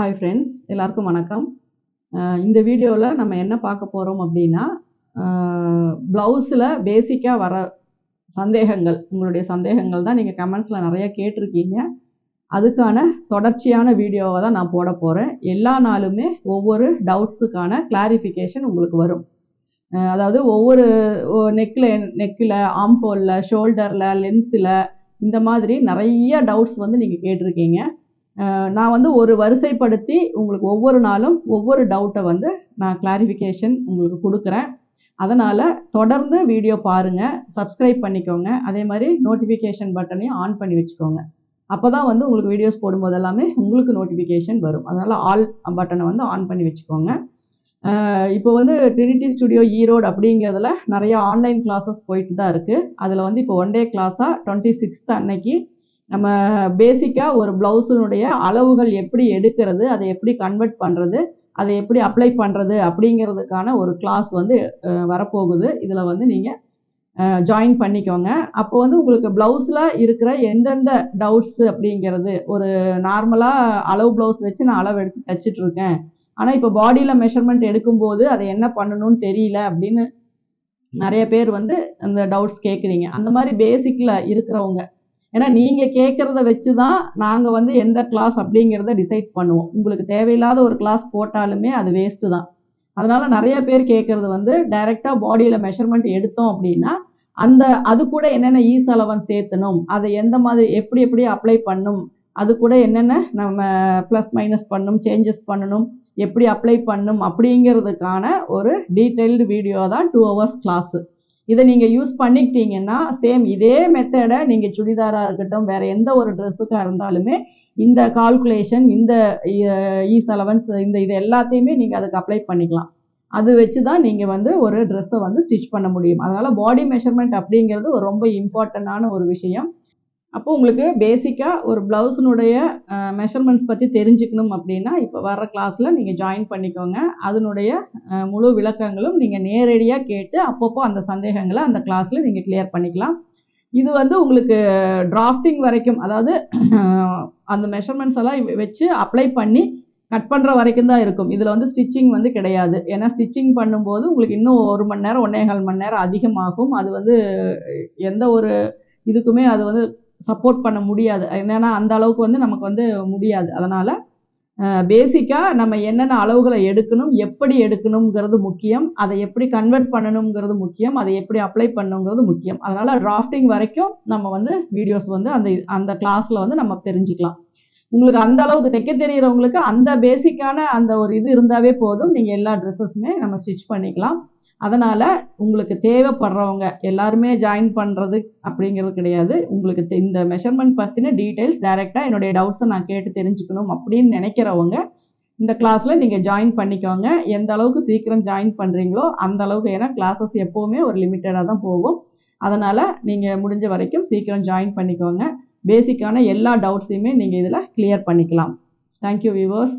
Hi friends எல்லாருக்கும் வணக்கம். இந்த வீடியோவில் நம்ம என்ன பார்க்க போகிறோம் அப்படின்னா ப்ளவுஸில் பேசிக்காக வர சந்தேகங்கள் உங்களுடைய சந்தேகங்கள் தான் நீங்கள் கமெண்ட்ஸில் நிறையா கேட்டிருக்கீங்க. அதுக்கான தொடர்ச்சியான வீடியோவை தான் நான் போட போகிறேன் எல்லா நாளுமே ஒவ்வொரு டவுட்ஸுக்கான கிளாரிஃபிகேஷன் உங்களுக்கு வரும். அதாவது ஒவ்வொரு நெக்கில் நெக்கில் ஆம்போலில் ஷோல்டரில் லென்த்தில் இந்த மாதிரி நிறைய டவுட்ஸ் வந்து நீங்கள் கேட்டிருக்கீங்க. நான் வந்து ஒரு வரிசைப்படுத்தி உங்களுக்கு ஒவ்வொரு நாளும் ஒவ்வொரு டவுட்டை வந்து நான் கிளாரிஃபிகேஷன் உங்களுக்கு கொடுக்குறேன். அதனால் தொடர்ந்து வீடியோ பாருங்கள் சப்ஸ்கிரைப் பண்ணிக்கோங்க. அதே மாதிரி நோட்டிஃபிகேஷன் பட்டனையும் ஆன் பண்ணி வச்சுக்கோங்க. அப்போ தான் வந்து உங்களுக்கு வீடியோஸ் போடும்போது எல்லாமே உங்களுக்கு நோட்டிஃபிகேஷன் வரும். அதனால் ஆல் பட்டனை வந்து ஆன் பண்ணி வச்சுக்கோங்க. இப்போ வந்து ட்ரினிட்டி ஸ்டுடியோ ஈரோடு அப்படிங்கிறதுல நிறைய ஆன்லைன் கிளாஸஸ் போயிட்டு தான் இருக்குது அதில் வந்து இப்போ ஒன் டே கிளாஸாக டுவெண்ட்டி சிக்ஸ்த் அன்னைக்கு நம்ம பேசிக்காக ஒரு ப்ளவுஸினுடைய அளவுகள் எப்படி எடுக்கிறது அதை எப்படி கன்வெர்ட் பண்ணுறது அதை எப்படி அப்ளை பண்ணுறது அப்படிங்கிறதுக்கான ஒரு கிளாஸ் வந்து வரப்போகுது. இதில் வந்து நீங்கள் ஜாயின் பண்ணிக்கோங்க. அப்போ வந்து உங்களுக்கு ப்ளவுஸில் இருக்கிற எந்தெந்த டவுட்ஸு அப்படிங்கிறது ஒரு நார்மலாக அளவு ப்ளவுஸ் வச்சு நான் அளவு எடுத்து தைச்சிட்டுருக்கேன். ஆனால் இப்போ பாடியில் மெஷர்மெண்ட் எடுக்கும்போது அதை என்ன பண்ணணும்னு தெரியல அப்படின்னு நிறைய பேர் வந்து அந்த டவுட்ஸ் கேட்குறீங்க அந்த மாதிரி பேசிக்கில் இருக்கிறவங்க ஏன்னா நீங்கள் கேட்குறத வச்சு தான் நாங்கள் வந்து எந்த கிளாஸ் அப்படிங்கிறத டிசைட் பண்ணுவோம். உங்களுக்கு தேவையில்லாத ஒரு கிளாஸ் போட்டாலுமே அது வேஸ்ட்டு தான். அதனால் நிறைய பேர் கேட்குறது வந்து டைரெக்டாக பாடியில் மெஷர்மெண்ட் எடுத்தோம் அப்படின்னா அந்த அது கூட என்னென்ன ஈ செலவன் சேர்த்தணும் அதை எந்த மாதிரி எப்படி எப்படி அப்ளை பண்ணும் அது கூட என்னென்ன நம்ம ப்ளஸ் மைனஸ் பண்ணும் சேஞ்சஸ் பண்ணணும் எப்படி அப்ளை பண்ணும் அப்படிங்கிறதுக்கான ஒரு டீட்டெயில்டு வீடியோ தான் டூ ஹவர்ஸ் கிளாஸு இதை நீங்கள் யூஸ் பண்ணிக்கிட்டீங்கன்னா சேம் இதே மெத்தடை நீங்கள் சுடிதாராக இருக்கட்டும் வேறு எந்த ஒரு ட்ரெஸ்ஸுக்காக இருந்தாலுமே இந்த கால்குலேஷன் இந்த இ அலவன்ஸ் இந்த இது எல்லாத்தையுமே நீங்கள் அதுக்கு அப்ளை பண்ணிக்கலாம். அது வச்சு தான் நீங்கள் வந்து ஒரு ட்ரெஸ்ஸை வந்து ஸ்டிச் பண்ண முடியும். அதனால் பாடி மெஷர்மெண்ட் அப்படிங்கிறது ஒரு ரொம்ப இம்பார்ட்டண்ட்டான ஒரு விஷயம். அப்போ உங்களுக்கு பேசிக்காக ஒரு ப்ளவுஸினுடைய மெஷர்மெண்ட்ஸ் பற்றி தெரிஞ்சுக்கணும் அப்படின்னா இப்போ வர்ற கிளாஸில் நீங்கள் ஜாயின் பண்ணிக்கோங்க. அதனுடைய முழு விளக்கங்களும் நீங்கள் நேரடியாக கேட்டு அப்பப்போ அந்த சந்தேகங்களை அந்த கிளாஸில் நீங்கள் கிளியர் பண்ணிக்கலாம். இது வந்து உங்களுக்கு டிராஃப்டிங் வரைக்கும் அதாவது அந்த மெஷர்மெண்ட்ஸ் எல்லாம் வச்சு அப்ளை பண்ணி கட் பண்ணுற வரைக்கும் தான் இருக்கும். இதில் வந்து ஸ்டிச்சிங் வந்து கிடையாது. ஏன்னா ஸ்டிச்சிங் பண்ணும்போது உங்களுக்கு இன்னும் ஒரு மணி நேரம் ஒன்றேகால் மணி நேரம் அதிகமாகும். அது வந்து எந்த ஒரு இதுக்குமே அது வந்து சப்போர்ட் பண்ண முடியாது. என்னென்னா அந்த அளவுக்கு வந்து நமக்கு வந்து முடியாது. அதனால் பேசிக்காக நம்ம என்னென்ன அளவுகளை எடுக்கணும் எப்படி எடுக்கணுங்கிறது முக்கியம். அதை எப்படி கன்வெர்ட் பண்ணணுங்கிறது முக்கியம். அதை எப்படி அப்ளை பண்ணுங்கிறது முக்கியம். அதனால் டிராஃப்டிங் வரைக்கும் நம்ம வந்து வீடியோஸ் வந்து அந்த அந்த கிளாஸில் வந்து நம்ம தெரிஞ்சுக்கலாம். உங்களுக்கு அந்த அளவுக்கு தைக்க தெரிகிறவங்களுக்கு அந்த பேசிக்கான அந்த ஒரு இது இருந்தாவே போதும். நீங்கள் எல்லா ட்ரெஸ்ஸஸுமே நம்ம ஸ்டிச் பண்ணிக்கலாம். அதனால் உங்களுக்கு தேவைப்படுறவங்க எல்லாருமே ஜாயின் பண்ணுறது அப்படிங்கிறது கிடையாது. உங்களுக்கு இந்த மெஷர்மெண்ட் பற்றின டீட்டெயில்ஸ் டைரெக்டாக என்னுடைய டவுட்ஸை நான் கேட்டு தெரிஞ்சுக்கணும் அப்படின்னு நினைக்கிறவங்க இந்த கிளாஸில் நீங்கள் ஜாயின் பண்ணிக்கோங்க. எந்த அளவுக்கு சீக்கிரம் ஜாயின் பண்ணுறீங்களோ அந்த அளவுக்கு ஏன்னா கிளாஸஸ் எப்போவுமே ஒரு லிமிட்டடாக தான் போகும். அதனால் நீங்கள் முடிஞ்ச வரைக்கும் சீக்கிரம் ஜாயின் பண்ணிக்கோங்க. பேசிக்கான எல்லா டவுட்ஸையுமே நீங்கள் இதில் கிளியர் பண்ணிக்கலாம். Thank you viewers